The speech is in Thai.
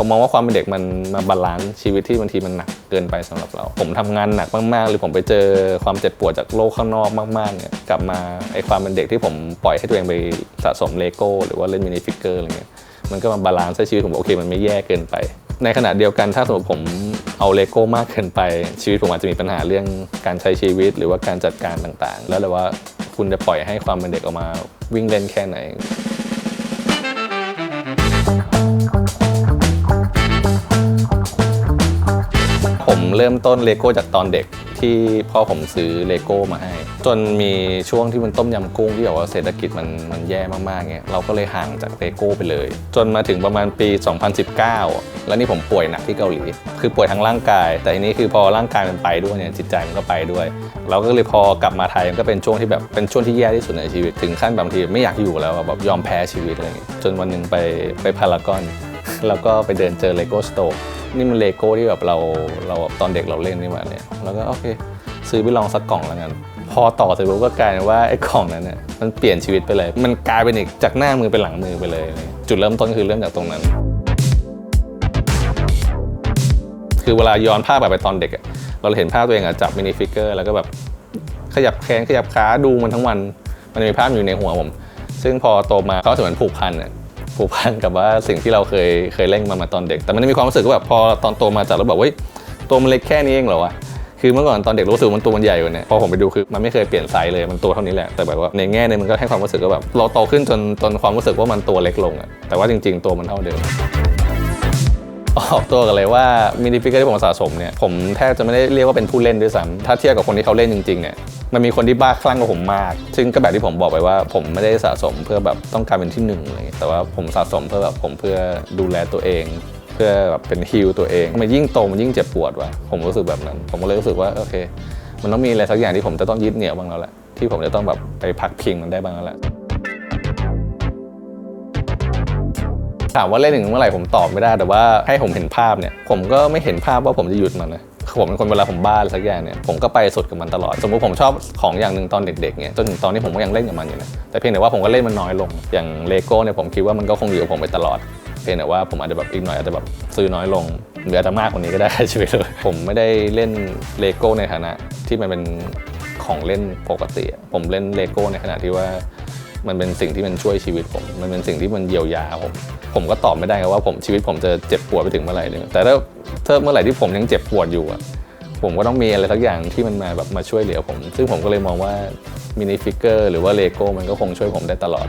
ผมมองว่าความเป็นเด็กมันมาบาลานซ์ชีวิตที่บางทีมันหนักเกินไปสำหรับเรา ผมทำงานหนักมากๆ หรือผมไปเจอความเจ็บปวดจากโลกข้างนอกมากๆเนี่ยกลับมาไอความเป็นเด็กที่ผมปล่อยให้ตัวเองไปสะสมเลโก้หรือว่าเล่นมินิฟิกเกอร์อะไรเงี้ยมันก็มาบาลานซ์ให้ชีวิตผมโอเคมันไม่แย่เกินไป ในขณะเดียวกันถ้าสมมติผมเอาเลโก้มากเกินไป ชีวิตผมอาจจะมีปัญหาเรื่องการใช้ชีวิตหรือว่าการจัดการต่างๆ แล้วเลยว่าคุณจะปล่อยให้ความเป็นเด็กออกมาวิ่งเล่นแค่ไหน ผมเริ่มต้นเลโก้จากตอนเด็กที่พ่อผมซื้อเลโก้มาให้ จนมีช่วงที่มันต้มยำกุ้งที่แบบว่าเศรษฐกิจมันมันแย่มากๆเงี้ยเราก็เลยห่างจากเลโก้ไปเลย จนมาถึงประมาณปี 2019 แล้วนี่ผมป่วยหนักที่เกาหลี คือป่วยทั้งร่างกาย แต่ทีนี้คือพอร่างกายมันไปด้วยเนี่ยจิตใจมันก็ไปด้วย เราก็เลยพอกลับมาไทยมันก็เป็นช่วงที่แบบเป็นช่วงที่แย่ที่สุดในชีวิตถึงขั้นบางทีไม่อยากอยู่แล้วแบบยอมแพ้ชีวิตอะไรเงี้ยจนวันหนึ่งไปไปพารากอน แล้วก็ไปเดินเจอเลโก้สโตร์นี่มันเลโก้ที่แบบเราเราตอนเด็กเราเล่นนี่มาเนี่ยแล้วก็โอเค ซื้อไปลองสักกล่องแล้วกันพอต่อเสร็จปุ๊บก็กลายเป็นว่าไอ้กล่องนั้นเนี่ยมันเปลี่ยนชีวิตไปเลย มันกลายเป็นอีกจากหน้ามือเป็นหลังมือไปเลย จุดเริ่มต้นคือเริ่มจากตรงนั้น คือเวลาย้อนภาพแบบไปตอนเด็กเราเห็นภาพตัวเองอะจับมินิฟิกเกอร์แล้วก็แบบขยับแขนขยับขาดูมันทั้งวัน มันมีภาพอยู่ในหัวผม ซึ่งพอโตมาเขาจะเหมือนผูกพันอะ ผูกพันกับว่าสิ่งที่เราเคยเคยเล่นมามาตอนเด็ก แต่มันจะมีความรู้สึกว่าแบบพอตอนโตมาจับแล้วแบบเฮ้ยตัวมันเล็กแค่นี้เองเหรอวะคือเมื่อก่อนตอนเด็กรู้สึกว่ามันตัวมันใหญ่กว่านี่พอผมไปดูคือมันไม่เคยเปลี่ยนไซส์เลยมันตัวเท่านี้แหละแต่แบบว่าในแง่นึงมันก็ให้ความรู้สึกว่าแบบเราโตขึ้นจนจนความรู้สึกว่ามันตัวเล็กลงอะแต่ว่าจริง ๆ ตัวมันเท่าเดิมออกตัวกันเลยว่ามินิฟิกเกอร์ที่ผมสะสมเนี่ยผมแทบจะไม่ได้เรียกว่าเป็นผู้เล่นด้วยซ้ำถ้าเทียบกับคนที่เขาเล่นจริงๆเนี่ย มันมีคนที่บ้าคลั่งกว่าผมมาก ซึ่งก็แบบที่ผมบอกไปว่า ผมไม่ได้สะสมเพื่อแบบต้องการเป็นที่หนึ่งอะไรเงี้ยแต่ว่าผมสะสมเพื่อแบบผมเพื่อดูแลตัวเอง เพื่อแบบเป็นฮิลตัวเองมันยิ่งโตมันยิ่งเจ็บปวดว่ะผมรู้สึกแบบนั้น ผมก็เลยรู้สึกว่าโอเค มันต้องมีอะไรสักอย่างที่ผมจะต้องยึดเหนี่ยวบ้างแล้วแหละที่ผมจะต้องแบบไปพักพิงมันได้บ้างแล้วแหละถามว่าเล่นถึงเมื่อไหร่ผมตอบไม่ได้แต่ว่าให้ผมเห็นภาพเนี่ย ผมก็ไม่เห็นภาพว่าผมจะหยุดมันนะ ผมเป็นคนเวลาผมบ้าอะไรสักอย่างเนี่ยผมก็ไปสุดกับมันตลอด สมมติผมชอบของอย่างหนึ่งตอนเด็กๆเนี่ยจนถึงตอนนี้ผมก็ยังเล่นกับมันอยู่นะแต่เพียงแต่ว่าผมก็เล่นมันน้อยลง อย่างเลโก้เนี่ยผมคิดว่ามันก็คงอยู่กับผมไปตลอดเพียงแต่ว่าผมอาจจะแบบอีกหน่อยอาจจะแบบซื้อน้อยลงหรืออาจจะมากกว่านี้ก็ได้ชีวิตเลยผมไม่ได้เล่นเลโก้ในฐานะที่มันเป็นของเล่นปกติ ผมเล่นเลโก้ในขณะที่ว่า มันเป็นสิ่งที่มันช่วยชีวิตผม มันเป็นสิ่งที่มันเยียวยาผม ผมก็ตอบไม่ได้ครับว่าผมชีวิตผมจะเจ็บปวดไปถึงเมื่อไหร่หนึ่งแต่ถ้าถ้าเมื่อไหร่ที่ผมยังเจ็บปวดอยู่อะผมก็ต้องมีอะไรสักอย่างที่มันมาแบบมาช่วยเหลือผม ซึ่งผมก็เลยมองว่ามินิฟิกเกอร์หรือว่าเลโก้มันก็คงช่วยผมได้ตลอด